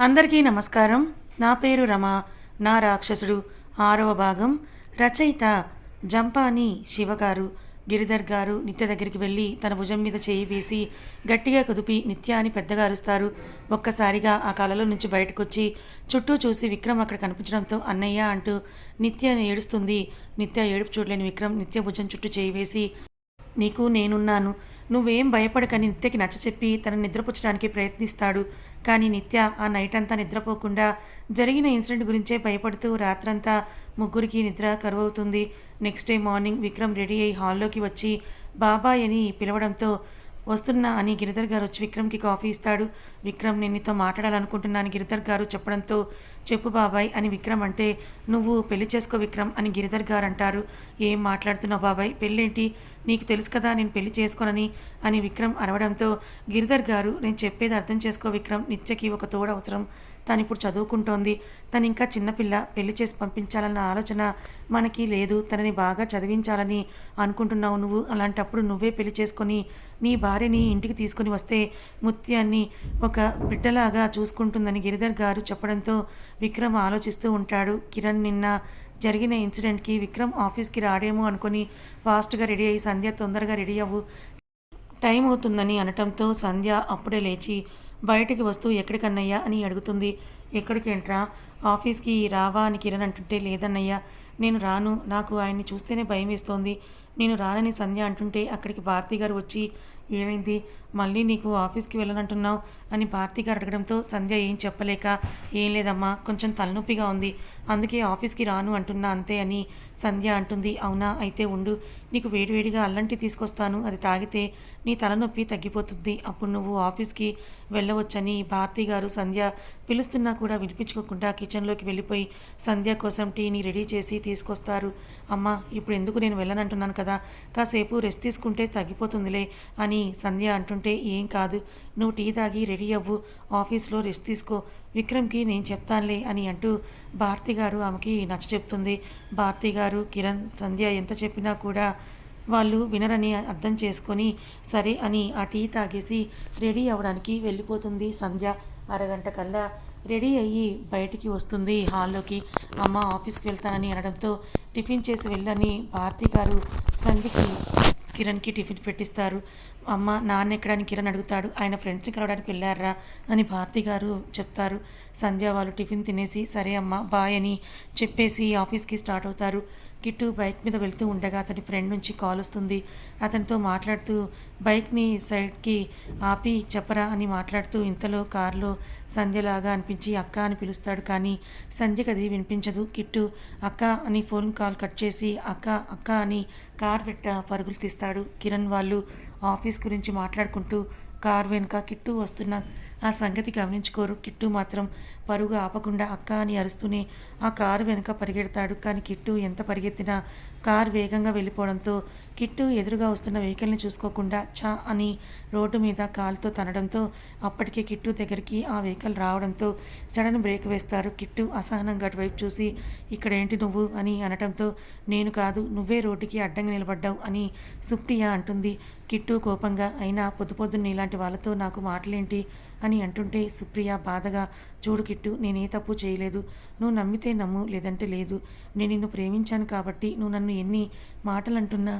అందరికీ నమస్కారం. నా పేరు రమ. నా రాక్షసుడు. ఆరవ భాగం. రచయిత జంపాని శివగారు. గిరిధర్ గారు నిత్య దగ్గరికి వెళ్ళి తన భుజం మీద చేయి వేసి గట్టిగా కుదిపి నిత్య అని పెద్దగా అరుస్తారు. ఒక్కసారిగా ఆ కలలో నుంచి బయటకొచ్చి చుట్టూ చూసి విక్రమ్ అక్కడ కనిపించడంతో అన్నయ్య అంటూ నిత్య ఏడుస్తుంది. నిత్య ఏడుపు చూడలేని విక్రమ్ నిత్య భుజం చుట్టూ చేయి వేసి నీకు నేనున్నాను. నువ్వేం భయపడకని నిత్యకి నచ్చచెప్పి తనను నిద్రపుచ్చడానికి ప్రయత్నిస్తాడు. కానీ నిత్య ఆ నైట్ అంతా నిద్రపోకుండా జరిగిన ఇన్సిడెంట్ గురించే భయపడుతూ రాత్రంతా ముగ్గురికి నిద్ర కరువవుతుంది. Next day morning Vikram ready అయి హాల్లోకి వచ్చి బాబాయ్ అని పిలవడంతో వస్తున్నా అని గిరిధర్ గారు వచ్చి విక్రమ్కి కాఫీ ఇస్తాడు. విక్రమ్ నేను నీతో మాట్లాడాలనుకుంటున్నాను గిరిధర్ గారు చెప్పడంతో చెప్పు బాబాయ్ అని విక్రమ్ అంటే నువ్వు పెళ్ళి చేసుకో విక్రమ్ అని గిరిధర్ గారు అంటారు ఏం మాట్లాడుతున్నావు బాబాయ్? పెళ్ళేంటి? నీకు తెలుసు కదా నేను పెళ్ళి చేసుకోనని అని విక్రమ్ అరవడంతో గిరిధర్ గారు నేను చెప్పేది అర్థం చేసుకో విక్రమ్ నిత్యకి ఒక తోడు అవసరం. తను ఇప్పుడు చదువుకుంటోంది. తను ఇంకా చిన్నపిల్ల పెళ్ళి చేసి పంపించాలన్న ఆలోచన మనకి లేదు. తనని బాగా చదివించాలని అనుకుంటున్నావు నువ్వు. అలాంటప్పుడు నువ్వే పెళ్ళి చేసుకొని నీ భార్యని ఇంటికి తీసుకొని వస్తే ముత్యాన్ని ఒక బిడ్డలాగా చూసుకుంటుందని గిరిధర్ గారు చెప్పడంతో విక్రమ్ ఆలోచిస్తూ ఉంటాడు. కిరణ్ నిన్న జరిగిన ఇన్సిడెంట్కి విక్రమ్ ఆఫీస్కి రాడేమో అనుకుని ఫాస్ట్గా రెడీ అయ్యి సంధ్య తొందరగా రెడీ అవ్వు. టైం అవుతుందని అనటంతో సంధ్య అప్పుడే లేచి బయటికి వస్తూ ఎక్కడికన్నయ్యా? అని అడుగుతుంది. ఎక్కడికేంట్రా? ఆఫీస్కి రావా అని కిరణ్ అంటుంటే లేదన్నయ్యా నేను రాను. నాకు ఆయన్ని చూస్తేనే భయం వేస్తోంది నేను రానని సంధ్య అంటుంటే అక్కడికి భారతి గారు వచ్చి ఏమైంది? మళ్ళీ నీకు ఆఫీస్కి వెళ్ళనంటున్నావు అని భారతి గారు అడగడంతో సంధ్య ఏం చెప్పలేక ఏం లేదమ్మా కొంచెం తలనొప్పిగా ఉంది అందుకే ఆఫీస్కి రాను అంటున్నా అంతే అని సంధ్య అంటుంది. అవునా అయితే ఉండు నీకు వేడివేడిగా అల్లంటి తీసుకొస్తాను అది తాగితే నీ తలనొప్పి తగ్గిపోతుంది అప్పుడు నువ్వు ఆఫీస్కి వెళ్ళవచ్చని భారతి గారు సంధ్య పిలుస్తున్నా కూడా వినిపించుకోకుండా కిచెన్లోకి వెళ్ళిపోయి సంధ్య కోసం టీని రెడీ చేసి తీసుకొస్తారు. అమ్మ ఇప్పుడు ఎందుకు నేను వెళ్ళనంటున్నాను కదా కాసేపు రెస్ట్ తీసుకుంటే తగ్గిపోతుందిలే అని సంధ్య అంటుంటే ఏం కాదు. నువ్వు టీ తాగి రెడీ అవ్వు. ఆఫీస్లో రెస్ట్ తీసుకో. విక్రమ్కి నేను చెప్తానులే అని అంటూ భారతి గారు ఆమెకి నచ్చ చెప్తుంది. భారతి గారు కిరణ్ సంధ్య ఎంత చెప్పినా కూడా వాళ్ళు వినరని అర్థం చేసుకొని సరే అని ఆ టీ తాగేసి రెడీ అవ్వడానికి వెళ్ళిపోతుంది సంధ్య. అరగంట కల్లా రెడీ అయ్యి బయటికి వస్తుంది హాల్లోకి. అమ్మ ఆఫీస్కి వెళ్తానని అనడంతో టిఫిన్ చేసి వెళ్ళని భారతి గారు సంధ్యకి కిరణ్కి టిఫిన్ పెట్టిస్తారు. అమ్మ నాన్న ఎక్కడానికి కిరణ్ అడుగుతాడు. ఆయన ఫ్రెండ్స్ని కలవడానికి వెళ్ళారా అని భారతి గారు చెప్తారు. సంధ్య వాళ్ళు టిఫిన్ తినేసి సరే అమ్మ బాయ్ అని చెప్పేసి ఆఫీస్కి స్టార్ట్ అవుతారు. కిట్టు బైక్ మీద వెళ్తూ ఉండగా అతని ఫ్రెండ్ నుంచి కాల్ వస్తుంది. అతనితో మాట్లాడుతూ బైక్ని సైడ్కి ఆపి చెప్పరా అని మాట్లాడుతూ ఇంతలో కారులో సంధ్యలాగా అనిపించి అక్క అని పిలుస్తాడు. కానీ సంధ్యకి అది వినిపించదు. కిట్టు అక్క అని ఫోన్ కాల్ కట్ చేసి అక్క అక్క అని కార్ పెట్ట పరుగులు తీస్తాడు. కిరణ్ వాళ్ళు ఆఫీస్ గురించి మాట్లాడుకుంటూ కార్ వెనుక కిట్టు వస్తున్న ఆ సంగతి గమనించుకోరు. కిట్టు మాత్రం పరుగు ఆపకుండా అక్క అని అరుస్తూనే ఆ కారు వెనుక పరిగెడతాడు. కానీ కిట్టు ఎంత పరిగెత్తినా కారు వేగంగా వెళ్ళిపోవడంతో కిట్టు ఎదురుగా వస్తున్న వెహికల్ని చూసుకోకుండా చా అని రోడ్డు మీద కాలుతో తనడంతో అప్పటికే కిట్టు దగ్గరికి ఆ వెహికల్ రావడంతో సడన్ బ్రేక్ వేస్తారు. కిట్టు అసహనంగా అటువైపు చూసి ఇక్కడ ఏంటి నువ్వు? అని అనటంతో నేను కాదు నువ్వే రోడ్డుకి అడ్డంగా నిలబడ్డావు అని సుప్టియా అంటుంది. కిట్టు కోపంగా అయినా పొద్దు పొద్దున్న ఇలాంటి వాళ్ళతో నాకు మాటలేంటి? అని అంటుంటే సుప్రియ బాధగా చూడు కిట్టు నేనే తప్పు చేయలేదు. నువ్వు నమ్మితే నమ్ము లేదంటే లేదు. నేను నిన్ను ప్రేమించాను కాబట్టి నువ్వు నన్ను ఎన్ని మాటలు అంటున్నా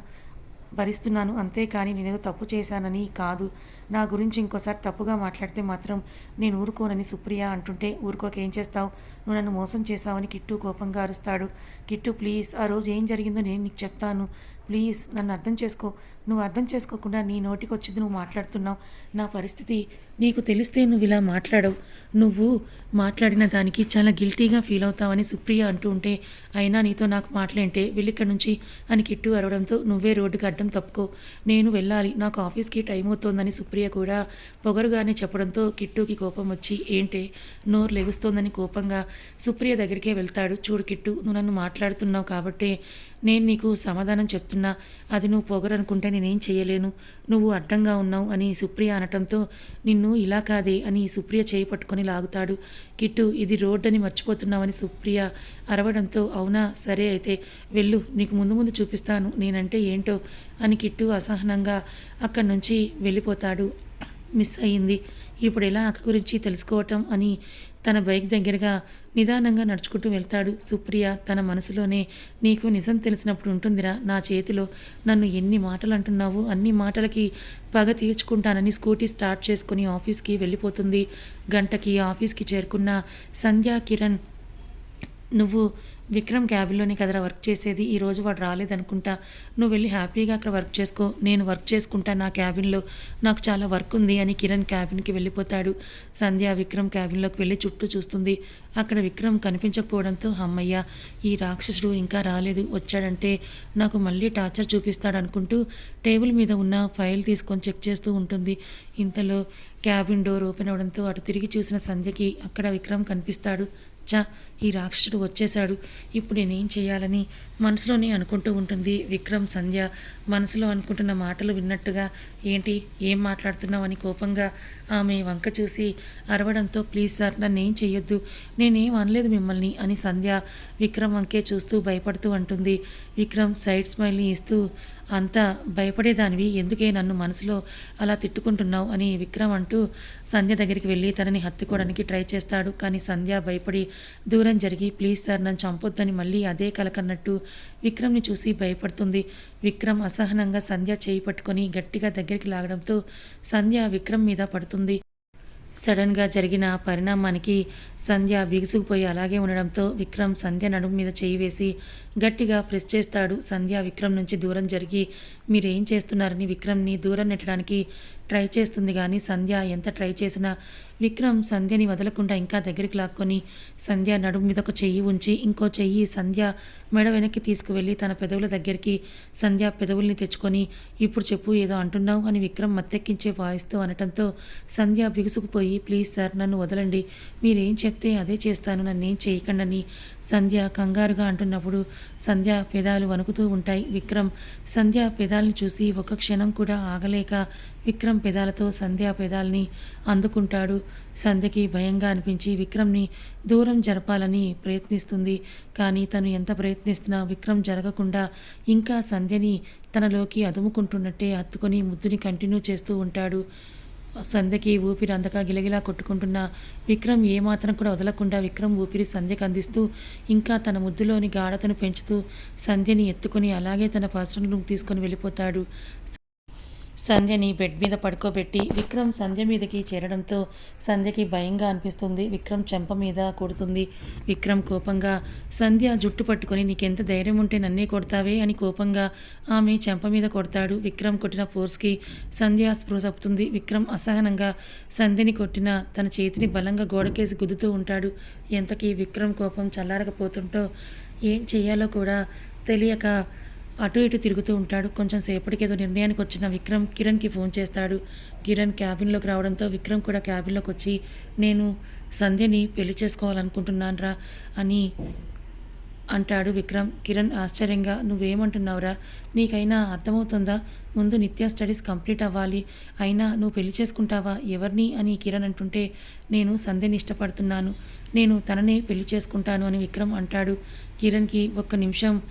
భరిస్తున్నాను. అంతేకాని నేనేదో తప్పు చేశానని కాదు. నా గురించి ఇంకోసారి తప్పుగా మాట్లాడితే మాత్రం నేను ఊరుకోనని సుప్రియ అంటుంటే ఊరుకోక ఏం చేస్తావు? నువ్వు నన్ను మోసం చేశావని కిట్టు కోపంగా అరుస్తాడు. కిట్టు ప్లీజ్ ఆ రోజు ఏం జరిగిందో నేను నీకు చెప్తాను. ప్లీజ్ నన్ను అర్థం చేసుకో. నువ్వు అర్థం చేసుకోకుండా నీ నోటికి వచ్చింది నువ్వు మాట్లాడుతున్నావు. నా పరిస్థితి నీకు తెలిస్తే నువ్వు ఇలా మాట్లాడవు. నువ్వు మాట్లాడిన దానికి చాలా గిల్టీగా ఫీల్ అవుతావని సుప్రియ అంటూ ఉంటే అయినా నీతో నాకు మాట్లాంటే వెళ్ళిక్కడి నుంచి అని కిట్టు అరవడంతో నువ్వే రోడ్డుకి అడ్డం తప్పుకో. నేను వెళ్ళాలి నాకు ఆఫీస్కి టైం అవుతోందని సుప్రియ కూడా పొగరుగానే చెప్పడంతో కిట్టుకి కోపం వచ్చి ఏంటే? నోరు లెగుస్తోందని కోపంగా సుప్రియ దగ్గరికే వెళ్తాడు. చూడు కిట్టు నువ్వు నన్ను మాట్లాడుతున్నావు కాబట్టే నేను నీకు సమాధానం చెప్తున్నా. అది నువ్వు పొగరనుకుంటే నేనేం చేయలేను. నువ్వు అడ్డంగా ఉన్నావు అని సుప్రియ అనటంతో నిన్ను ఇలా కాదే అని సుప్రియ చేయి పట్టుకొని లాగుతాడు. కిట్టు ఇది రోడ్ అని మర్చిపోతున్నావని సుప్రియ అరవడంతో అవునా? సరే అయితే వెళ్ళు నీకు ముందు ముందు చూపిస్తాను నేనంటే ఏంటో అని కిట్టు అసహనంగా అక్కడి నుంచి వెళ్ళిపోతాడు. మిస్ అయ్యింది. ఇప్పుడు ఎలా అక్క గురించి తెలుసుకోవటం అని తన బైక్ దగ్గరగా నిదానంగా నడుచుకుంటూ వెళ్తాడు. సుప్రియ తన మనసులోనే నీకు నిజం తెలిసినప్పుడు ఉంటుందిరా. నా చేతిలో నన్ను ఎన్ని మాటలు అంటున్నావు అన్ని మాటలకి పగ తీర్చుకుంటానని స్కూటీ స్టార్ట్ చేసుకుని ఆఫీస్కి వెళ్ళిపోతుంది. గంటకి ఆఫీస్కి చేరుకున్న సంధ్యా కిరణ్ నువ్వు విక్రమ్ క్యాబిన్లోనే కదరా వర్క్ చేసేది. ఈ రోజు వాడు రాలేదనుకుంటా. నువ్వు వెళ్ళి హ్యాపీగా అక్కడ వర్క్ చేసుకో. నేను వర్క్ చేసుకుంటా నా క్యాబిన్లో. నాకు చాలా వర్క్ ఉంది అని కిరణ్ క్యాబిన్కి వెళ్ళిపోతాడు. సంధ్య విక్రమ్ క్యాబిన్లోకి వెళ్ళి చుట్టూ చూస్తుంది. అక్కడ విక్రమ్ కనిపించకపోవడంతో అమ్మయ్య ఈ రాక్షసుడు ఇంకా రాలేదు. వచ్చాడంటే నాకు మళ్ళీ టార్చర్ చూపిస్తాడు అనుకుంటూ టేబుల్ మీద ఉన్న ఫైల్ తీసుకొని చెక్ చేస్తూ ఉంటుంది. ఇంతలో క్యాబిన్ డోర్ ఓపెన్ అవడంతో అటు తిరిగి చూసిన సంధ్యకి అక్కడ విక్రమ్ కనిపిస్తాడు. చా ఈ రాక్షసుడు వచ్చేశాడు. ఇప్పుడు నేనేం చేయాలని మనసులోనే అనుకుంటూ ఉంటుంది విక్రమ్ సంధ్య. మనసులో అనుకుంటున్న మాటలు విన్నట్టుగా ఏంటి? ఏం మాట్లాడుతున్నావని అని కోపంగా ఆమె వంక చూసి అరవడంతో ప్లీజ్ సార్ నన్ను ఏం చెయ్యొద్దు. నేనేం అనలేదు మిమ్మల్ని అని సంధ్య విక్రమ్ వంకే చూస్తూ భయపడుతూ అంటుంది. విక్రమ్ సైడ్ స్మైల్ని ఇస్తూ అంత భయపడేదానివి. ఎందుకే నన్ను మనసులో అలా తిట్టుకుంటున్నావు? అని విక్రమ్ అంటూ సంధ్య దగ్గరికి వెళ్ళి తనని హత్తుకోవడానికి ట్రై చేస్తాడు. కానీ సంధ్య భయపడి దూరం జరిగి ప్లీజ్ సార్ నన్ను చంపొద్దని మళ్ళీ అదే కలకన్నట్టు విక్రమ్ని చూసి భయపడుతుంది. విక్రమ్ అసహనంగా సంధ్య చేయి పట్టుకొని గట్టిగా దగ్గరికి లాగడంతో సంధ్య విక్రమ్ మీద పడుతుంది. సడన్గా జరిగిన పరిణామానికి సంధ్య బిగుసుకుపోయి అలాగే ఉండడంతో విక్రమ్ సంధ్య నడుము మీద చేయి వేసి గట్టిగా ప్రెస్ చేస్తాడు. సంధ్య విక్రమ్ నుంచి దూరం జరిగి మీరేం చేస్తున్నారని విక్రమ్ని దూరం నెట్టడానికి ట్రై చేస్తుంది కానీ సంధ్య ఎంత ట్రై చేసినా విక్రమ్ సంధ్యని వదలకుండా ఇంకా దగ్గరికి లాక్కొని సంధ్య నడుము మీద ఒక చెయ్యి ఉంచి ఇంకో చెయ్యి సంధ్య మెడ వెనక్కి తీసుకువెళ్ళి తన పెదవుల దగ్గరికి సంధ్య పెదవుల్ని తెచ్చుకొని ఇప్పుడు చెప్పు ఏదో అంటున్నావు అని విక్రమ్ మత్తెక్కించే వాయిస్తూ అనటంతో సంధ్య బిగుసుకుపోయి ప్లీజ్ సార్ నన్ను వదలండి. మీరేం చెప్తే అదే చేస్తాను. నన్నేం చేయకండని సంధ్య కంగారుగా అంటున్నప్పుడు సంధ్య పెదాలు వణుకుతూ ఉంటాయి. విక్రమ్ సంధ్య పెదాల్ని చూసి ఒక క్షణం కూడా ఆగలేక విక్రమ్ పెదాలతో సంధ్య పెదాల్ని అందుకుంటాడు. సంధ్యకి భయంగా అనిపించి విక్రమ్ని దూరం జరపాలని ప్రయత్నిస్తుంది. కానీ తను ఎంత ప్రయత్నిస్తున్నా విక్రమ్ జరగకుండా ఇంకా సంధ్యని తనలోకి అదుముకుంటున్నట్టే హత్తుకొని ముద్దుని కంటిన్యూ చేస్తూ ఉంటాడు. సంధ్యకి ఊపిరి అందక గిలగిలా కొట్టుకుంటున్న విక్రమ్ ఏమాత్రం కూడా వదలకుండా విక్రమ్ ఊపిరి సంధ్యకు అందిస్తూ ఇంకా తన ముద్దులోని గాఢతను పెంచుతూ సంధ్యని ఎత్తుకొని అలాగే తన పర్సనల్ రూమ్ తీసుకొని వెళ్ళిపోతాడు. సంధ్యని బెడ్ మీద పడుకోబెట్టి విక్రమ్ సంధ్య మీదకి చేరడంతో సంధ్యకి భయంగా అనిపిస్తుంది. విక్రమ్ చెంప మీద కొడుతుంది. విక్రమ్ కోపంగా సంధ్య జుట్టు పట్టుకొని నీకెంత ధైర్యం ఉంటే నన్నే కొడతావే అని కోపంగా ఆమె చెంప మీద కొడతాడు. విక్రమ్ కొట్టిన ఫోర్స్కి సంధ్య స్పృహ తప్పుతుంది. విక్రమ్ అసహనంగా సంధ్యని కొట్టిన తన చేతిని బలంగా గోడకేసి గుద్దుతూ ఉంటాడు. ఎంతకీ విక్రమ్ కోపం చల్లారకపోతుంటో ఏం చేయాలో కూడా తెలియక అటు ఇటు తిరుగుతూ ఉంటాడు. కొంచెం సేపటికి ఏదో నిర్ణయానికి వచ్చిన విక్రమ్ కిరణ్కి ఫోన్ చేస్తాడు. కిరణ్ క్యాబిన్లోకి రావడంతో విక్రమ్ కూడా క్యాబిన్లోకి వచ్చి నేను సంధ్యని పెళ్ళి చేసుకోవాలనుకుంటున్నానురా అని అంటాడు విక్రమ్. కిరణ్ ఆశ్చర్యంగా నువ్వేమంటున్నావురా? నీకైనా అర్థమవుతుందా? ముందు నిత్య స్టడీస్ కంప్లీట్ అవ్వాలి. అయినా నువ్వు పెళ్ళి చేసుకుంటావా? ఎవరిని? అని కిరణ్ అంటుంటే నేను సంధ్యని ఇష్టపడుతున్నాను. నేను తననే పెళ్ళి చేసుకుంటాను అని విక్రమ్ అంటాడు. కిరణ్కి ఒక్క నిమిషం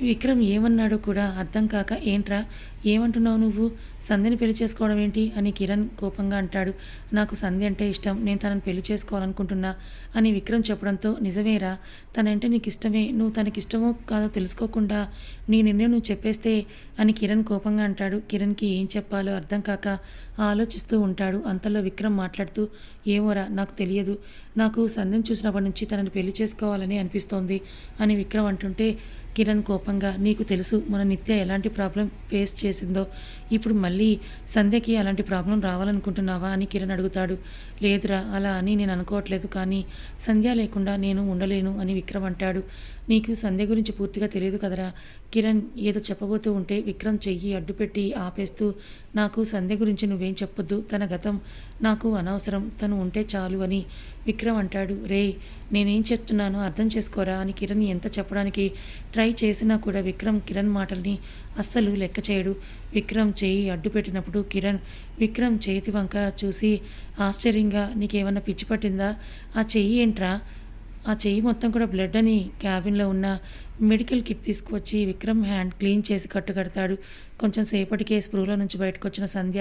విక్రమ్ ఏమన్నాడో కూడా అర్థం కాక ఏంట్రా? ఏమంటున్నావు నువ్వు? సంధ్యని పెళ్ళి చేసుకోవడం ఏంటి? అని కిరణ్ కోపంగా అంటాడు. నాకు సంధ్య అంటే ఇష్టం. నేను తనను పెళ్ళి చేసుకోవాలనుకుంటున్నా అని విక్రమ్ చెప్పడంతో నిజమేరా? తనంటే నీకు ఇష్టమే నువ్వు తనకి ఇష్టమో కాదో తెలుసుకోకుండా నీ నిర్ణయం నువ్వు చెప్పేస్తే అని కిరణ్ కోపంగా అంటాడు. కిరణ్కి ఏం చెప్పాలో అర్థం కాక ఆలోచిస్తూ ఉంటాడు. అంతలో విక్రమ్ మాట్లాడుతూ ఏమోరా నాకు తెలియదు. నాకు సంధ్యను చూసినప్పటి నుంచి తనని పెళ్ళి చేసుకోవాలని అనిపిస్తోంది అని విక్రమ్ అంటుంటే కిరణ్ కోపంగా నీకు తెలుసు మన నిత్య ఎలాంటి ప్రాబ్లం ఫేస్ చేసిందో. ఇప్పుడు మళ్ళీ సంధ్యకి అలాంటి ప్రాబ్లం రావాలనుకుంటున్నావా? అని కిరణ్ అడుగుతాడు. లేదురా అలా అని నేను అనుకోవట్లేదు. కానీ సంధ్య లేకుండా నేను ఉండలేను అని విక్రమ్ అంటాడు. నీకు సంధ్య గురించి పూర్తిగా తెలియదు కదరా. కిరణ్ ఏదో చెప్పబోతూ ఉంటే విక్రమ్ చెయ్యి అడ్డుపెట్టి ఆపేస్తూ నాకు సంధ్య గురించి నువ్వేం చెప్పొద్దు. తన గతం నాకు అనవసరం. తను ఉంటే చాలు అని విక్రమ్ అంటాడు. రే నేనేం చెప్తున్నానో అర్థం చేసుకోరా అని కిరణ్ ఎంత చెప్పడానికి ట్రై చేసినా కూడా విక్రమ్ కిరణ్ మాటల్ని అస్సలు లెక్క చేయడు. విక్రమ్ చేయి అడ్డు పెట్టినప్పుడు కిరణ్ విక్రమ్ చేతి వంక చూసి ఆశ్చర్యంగా నీకేమన్నా పిచ్చి పట్టిందా? ఆ చెయ్యి ఏంట్రా? ఆ చెయ్యి మొత్తం కూడా బ్లడ్ అని క్యాబిన్లో ఉన్న మెడికల్ కిట్ తీసుకువచ్చి విక్రమ్ హ్యాండ్ క్లీన్ చేసి కట్టుకడతాడు కొంచెం సేపటికే స్ప్రూలో నుంచి బయటకు వచ్చిన సంధ్య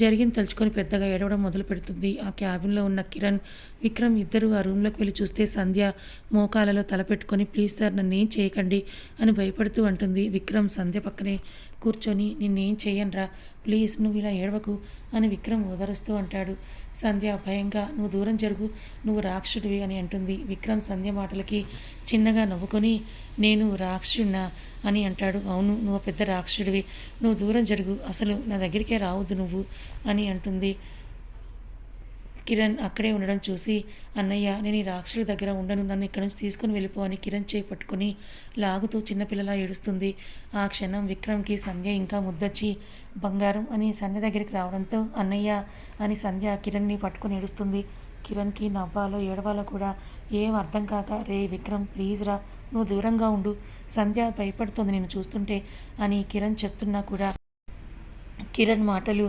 జరిగింది తలుచుకొని పెద్దగా ఏడవడం మొదలు పెడుతుంది. ఆ క్యాబిన్లో ఉన్న కిరణ్ విక్రమ్ ఇద్దరు ఆ రూమ్లోకి వెళ్ళి చూస్తే సంధ్య మోకాలలో తలపెట్టుకొని ప్లీజ్ సార్ నన్ను ఏం చేయకండి అని భయపడుతూ అంటుంది. విక్రమ్ సంధ్య పక్కనే కూర్చొని నిన్నేం చేయనురా ప్లీజ్ నువ్వు ఇలా ఏడవకు అని విక్రమ్ ఓదరుస్తూ అంటాడు. సంధ్య భయంగా నువ్వు దూరం జరుగు నువ్వు రాక్షుడివి అని అంటుంది విక్రమ్ సంధ్య మాటలకి చిన్నగా నవ్వుకొని నేను రాక్షుడినా అని అంటాడు. అవును నువ్వు పెద్ద రాక్షసుడివి నువ్వు దూరం జరుగు అసలు నా దగ్గరికే రావద్దు నువ్వు అని అంటుంది కిరణ్ అక్కడే ఉండడం చూసి అన్నయ్య నేను ఈ రాక్షసుడి దగ్గర ఉండను. నన్ను ఇక్కడి నుంచి తీసుకుని వెళ్ళిపో అని కిరణ్ చేయి పట్టుకొని లాగుతూ చిన్నపిల్లలా ఏడుస్తుంది. ఆ క్షణం విక్రమ్కి సంధ్య ఇంకా ముద్దొచ్చి బంగారం అని సంధ్య దగ్గరికి రావడంతో అన్నయ్య అని సంధ్య కిరణ్ని పట్టుకొని ఏడుస్తుంది. కిరణ్కి నవ్వాలో ఏడవాలో కూడా ఏం అర్థం కాక రే విక్రమ్ ప్లీజ్ రా నువ్వు దూరంగా ఉండు. సంధ్య భయపడుతుంది నేను చూస్తుంటే అని కిరణ్ చెప్తున్నా కూడా కిరణ్ మాటలు.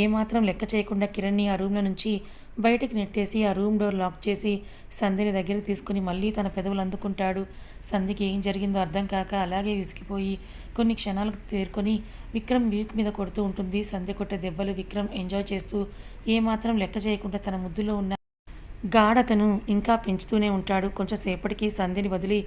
ఏమాత్రం లెక్క చేయకుండా కిరణ్ని ఆ రూమ్లో నుంచి బయటకు నెట్టేసి ఆ రూమ్ డోర్ లాక్ చేసి సంధ్యని దగ్గరికి తీసుకుని మళ్ళీ తన పెదవులు అందుకుంటాడు. సంధ్యకి ఏం జరిగిందో అర్థం కాక అలాగే విసిగిపోయి కొన్ని క్షణాలకు తేరుకొని విక్రమ్ వీక్ మీద కొడుతూ ఉంటుంది. సంధ్య కొట్టే దెబ్బలు విక్రమ్ ఎంజాయ్ చేస్తూ ఏమాత్రం లెక్క చేయకుండా తన ముద్దులో ఉన్న గాఢతను ఇంకా పెంచుతూనే ఉంటాడు. కొంచెం సేపటికి సంధ్యని వదిలి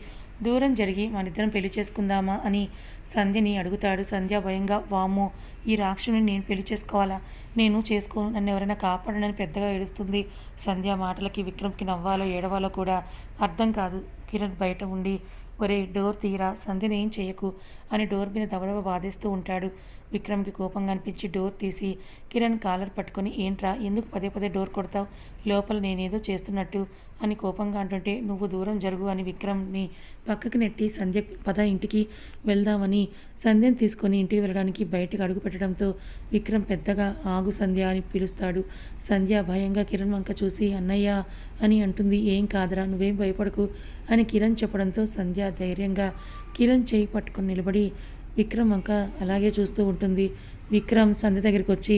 దూరం జరిగి మనిద్దరం పెళ్ళి చేసుకుందామా అని సంధ్యని అడుగుతాడు. సంధ్య భయంగా వామ్మో ఈ రాక్షసుని నేను పెళ్ళి చేసుకోవాలా? నేను చేసుకోను. నన్ను ఎవరైనా కాపాడనని పెద్దగా ఏడుస్తుంది. సంధ్య మాటలకి విక్రమ్కి నవ్వాలో ఏడవాలో కూడా అర్థం కాదు. కిరణ్ బయట ఉండి ఒరే డోర్ తీరా. సంధ్యని ఏం చేయకు అని డోర్ మీద దవడవ బాధేస్తూ ఉంటాడు. విక్రమ్కి కోపంగా అనిపించి డోర్ తీసి కిరణ్ కాలర్ పట్టుకొని ఏంట్రా? ఎందుకు పదే పదే డోర్ కొడతావు? లోపల నేనేదో చేస్తున్నట్టు అని కోపంగా అంటుంటే నువ్వు దూరం జరుగు అని విక్రమ్ని పక్కకి నెట్టి సంధ్య పద ఇంటికి వెళ్దామని సంధ్యను తీసుకొని ఇంటికి వెళ్ళడానికి బయటకు అడుగు పెట్టడంతో విక్రమ్ పెద్దగా ఆగు సంధ్య అని పిలుస్తాడు. సంధ్య భయంగా కిరణ్ వంక చూసి అన్నయ్య అని అంటుంది. ఏం కాదురా నువ్వేం భయపడకు అని కిరణ్ చెప్పడంతో సంధ్య ధైర్యంగా కిరణ్ చేయి పట్టుకొని నిలబడి విక్రమ్ వంక అలాగే చూస్తూ ఉంటుంది. విక్రమ్ సంధ్య దగ్గరికి వచ్చి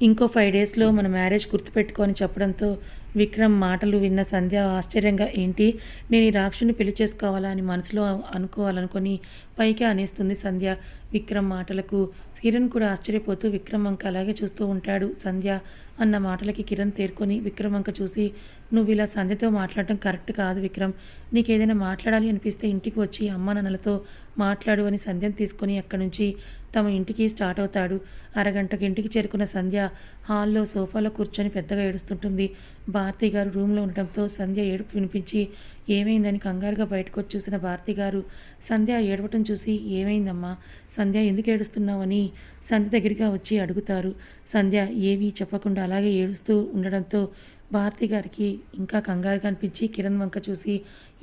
ఇంకో ఫైవ్ డేస్లో మన మ్యారేజ్ గుర్తుపెట్టుకొని చెప్పడంతో విక్రమ్ మాటలు విన్న సంధ్య ఆశ్చర్యంగా ఏంటి? నేను ఈ రాక్షుని పెళ్ళి చేసుకోవాలా అని మనసులో అనుకోవాలనుకొని పైకి అనేస్తుంది సంధ్య. విక్రమ్ మాటలకు కిరణ్ కూడా ఆశ్చర్యపోతూ విక్రమ్ అలాగే చూస్తూ ఉంటాడు సంధ్య అన్న మాటలకి కిరణ్ తేరుకొని విక్రమ్ చూసి నువ్వు ఇలా సంధ్యతో మాట్లాడటం కరెక్ట్ కాదు విక్రమ్. నీకు ఏదైనా మాట్లాడాలి అనిపిస్తే ఇంటికి వచ్చి అమ్మ నాన్నలతో మాట్లాడు అని సంధ్యను తీసుకొని అక్కడి నుంచి తమ ఇంటికి స్టార్ట్ అవుతాడు. అరగంటకి ఇంటికి చేరుకున్న సంధ్య హాల్లో సోఫాలో కూర్చొని పెద్దగా ఏడుస్తుంటుంది. భారతి గారు రూమ్లో ఉండటంతో సంధ్య ఏడుపు వినిపించి ఏమైందని కంగారుగా బయటకు వచ్చి చూసిన భారతి గారు సంధ్య ఏడవటం చూసి ఏమైందమ్మా సంధ్య ఎందుకు ఏడుస్తున్నావని సంధ్య దగ్గరగా వచ్చి అడుగుతారు. సంధ్య ఏమీ చెప్పకుండా అలాగే ఏడుస్తూ ఉండడంతో భారతి గారికి ఇంకా కంగారుగా అనిపించి కిరణ్ వంక చూసి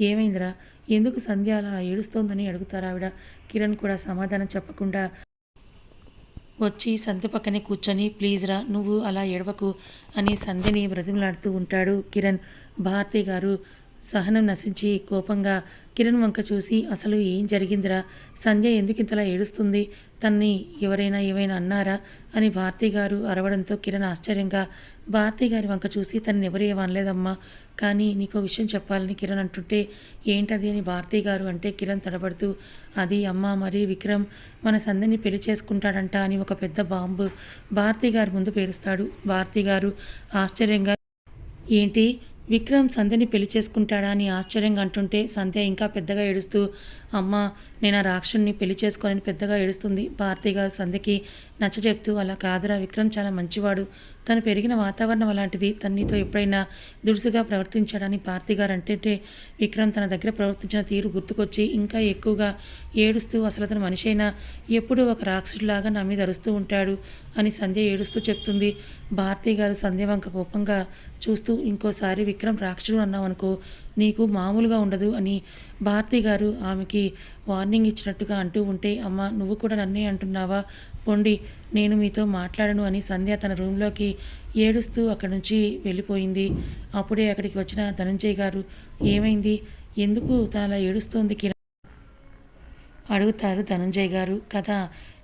ఏమైందిరా ఎందుకు సంధ్య అలా ఏడుస్తోందని అడుగుతారు ఆవిడ? కిరణ్ కూడా సమాధానం చెప్పకుండా వచ్చి సంధ్య పక్కనే కూర్చొని ప్లీజ్ రా నువ్వు అలా ఏడవకు అని సంధ్యని బ్రతిమలాడుతూ ఉంటాడు కిరణ్. భారతి గారు సహనం నశించి కోపంగా కిరణ్ వంక చూసి అసలు ఏం జరిగిందిరా? సంధ్య ఎందుకు ఇంతలా ఏడుస్తుంది? తన్ని ఎవరైనా ఏమైనా అన్నారా? అని భారతి గారు అరవడంతో కిరణ్ ఆశ్చర్యంగా భారతి గారి వంక చూసి తనని ఎవరు ఏమనలేదమ్మా కానీ నీకో విషయం చెప్పాలని కిరణ్ అంటుంటే ఏంటది? అని భారతి గారు అంటే కిరణ్ తడబడుతూ అది అమ్మ మరి విక్రమ్ మన సందని పెళ్ళి చేసుకుంటాడంట అని ఒక పెద్ద బాంబు భారతి గారి ముందు పేరుస్తాడు. భారతి గారు ఆశ్చర్యంగా ఏంటి? విక్రమ్ సంధ్యని పెళ్ళి చేసుకుంటాడా అని ఆశ్చర్యంగా అంటుంటే సంధ్య ఇంకా పెద్దగా ఏడుస్తూ అమ్మ నేను ఆ రాక్షుణ్ణి పెళ్ళి చేసుకొని పెద్దగా ఏడుస్తుంది. భారతి గారు సంధ్యకి నచ్చ చెప్తూ అలా కాదురా విక్రమ్ చాలా మంచివాడు. తను పెరిగిన వాతావరణం అలాంటిది. తన్నితో ఎప్పుడైనా దురుసుగా ప్రవర్తించాడని భారతి గారు అంటే విక్రమ్ తన దగ్గర ప్రవర్తించిన తీరు గుర్తుకొచ్చి ఇంకా ఎక్కువగా ఏడుస్తూ అసలు అతను మనిషైనా? ఎప్పుడూ ఒక రాక్షసులాగా నా మీద అరుస్తూ ఉంటాడు అని సంధ్య ఏడుస్తూ చెప్తుంది. భారతి గారు సంధ్య వంక కోపంగా చూస్తూ ఇంకోసారి విక్రమ్ రాక్షసుడు అన్నావనుకో నీకు మామూలుగా ఉండదు అని భారతి గారు ఆమెకి వార్నింగ్ ఇచ్చినట్టుగా అంటూ ఉంటే అమ్మ నువ్వు కూడా నన్నే అంటున్నావా? పొండి నేను మీతో మాట్లాడను అని సంధ్య తన రూమ్లోకి ఏడుస్తూ అక్కడి నుంచి వెళ్ళిపోయింది. అప్పుడే అక్కడికి వచ్చిన ధనంజయ్ గారు ఏమైంది? ఎందుకు తన అలా ఏడుస్తోంది కిరణ్ అడుగుతారు ధనంజయ్ గారు. కథ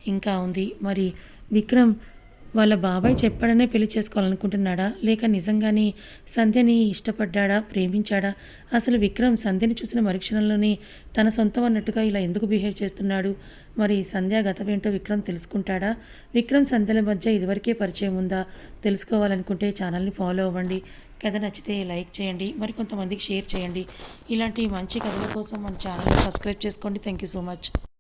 ఇంకా ఉంది. మరి విక్రమ్ వాళ్ళ బాబాయ్ చెప్పాడనే పెళ్ళి చేసుకోవాలనుకుంటున్నాడా? లేక నిజంగానే సంధ్యని ఇష్టపడ్డాడా? ప్రేమించాడా? అసలు విక్రమ్ సంధ్యని చూసిన మరుక్షణంలోనే తన సొంతం అన్నట్టుగా ఇలా ఎందుకు బిహేవ్ చేస్తున్నాడు? మరి సంధ్య గతమేంటో విక్రమ్ తెలుసుకుంటాడా? విక్రమ్ సంధ్యల మధ్య ఇదివరకే పరిచయం ఉందా? తెలుసుకోవాలనుకుంటే ఛానల్ని ఫాలో అవ్వండి. కథ నచ్చితే లైక్ చేయండి. మరి కొంతమందికి షేర్ చేయండి. ఇలాంటి మంచి కథల కోసం మన ఛానల్ని సబ్స్క్రైబ్ చేసుకోండి. Thank you so much.